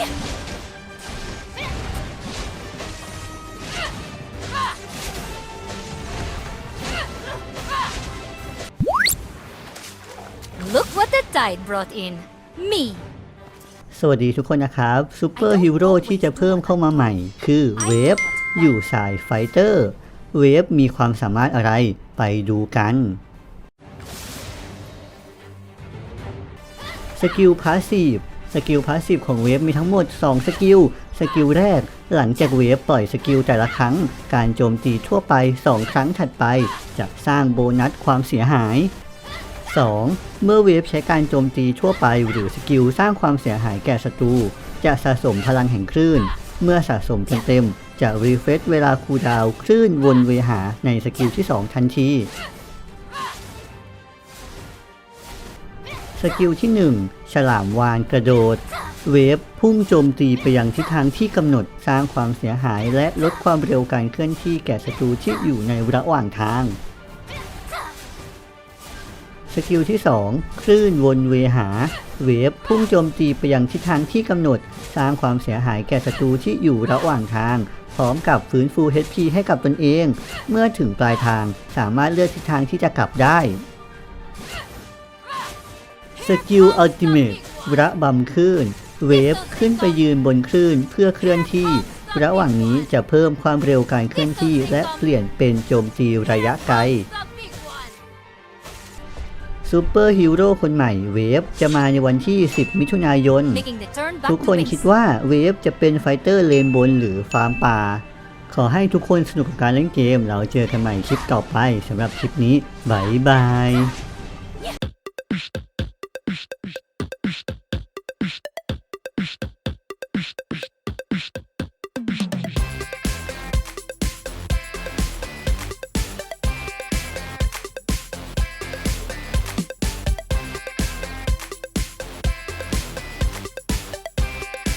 Look what the tide brought in. Me. สวัสดีทุกคนนะครับซูเปอร์ฮีโร่ที่จะเพิ่มเข้ามาใหม่ คือเวฟอยู่สายไฟเตอร์เวฟมีความสามารถอะไรไปดูกัน สกิลพาสซีฟ สกิลพาสซีฟของเวฟมีทั้งหมด 2 สกิล สกิลแรก หลังจากเวฟปล่อยสกิลแต่ละครั้ง การโจมตีทั่วไป 2 ครั้งถัดไป จะสร้างโบนัสความเสียหาย 2. เมื่อเวฟใช้การโจมตีทั่วไปหรือสกิลสร้างความเสียหายแก่ศัตรู จะสะสมพลังแห่งคลื่น เมื่อสะสมจนเต็มจะรีเฟรชเวลาคูดาวคลื่นวนเวหาในสกิลที่ 2 ทันที สกิลที่ 1 ฉลามวานกระโดด เวฟพุ่งโจมตีไปยังทิศทางที่กำหนดสร้างความเสียหายและลดความเร็วการเคลื่อนที่แก่ศัตรูที่อยู่ในระหว่างทาง สกิลที่ 2 คลื่นวนเวหา เวฟพุ่งโจมตีไปยังทิศทางที่กำหนด สร้างความเสียหายแก่ศัตรูที่อยู่ระหว่างทางพร้อมกับฟื้นฟู HP ให้กับตนเอง เมื่อถึงปลายทางสามารถเลือกทิศทางที่จะกลับได้ กิลอัลติเมตระบำคลื่น เวฟขึ้นไปยืนบนคลื่นเพื่อเคลื่อนที่ ระหว่างนี้จะเพิ่มความเร็วการเคลื่อนที่ และเปลี่ยนเป็นโจมตีระยะไกลซูเปอร์ฮีโร่คนใหม่เวฟจะมาในวันที่ 10 มิถุนายน ทุกคนคิดว่าเวฟจะเป็นไฟเตอร์เลนบนหรือฟาร์มป่า ขอให้ทุกคนสนุกกับการเล่นเกม เราเจอกันใหม่คลิปต่อไปสำหรับคลิปนี้บายบาย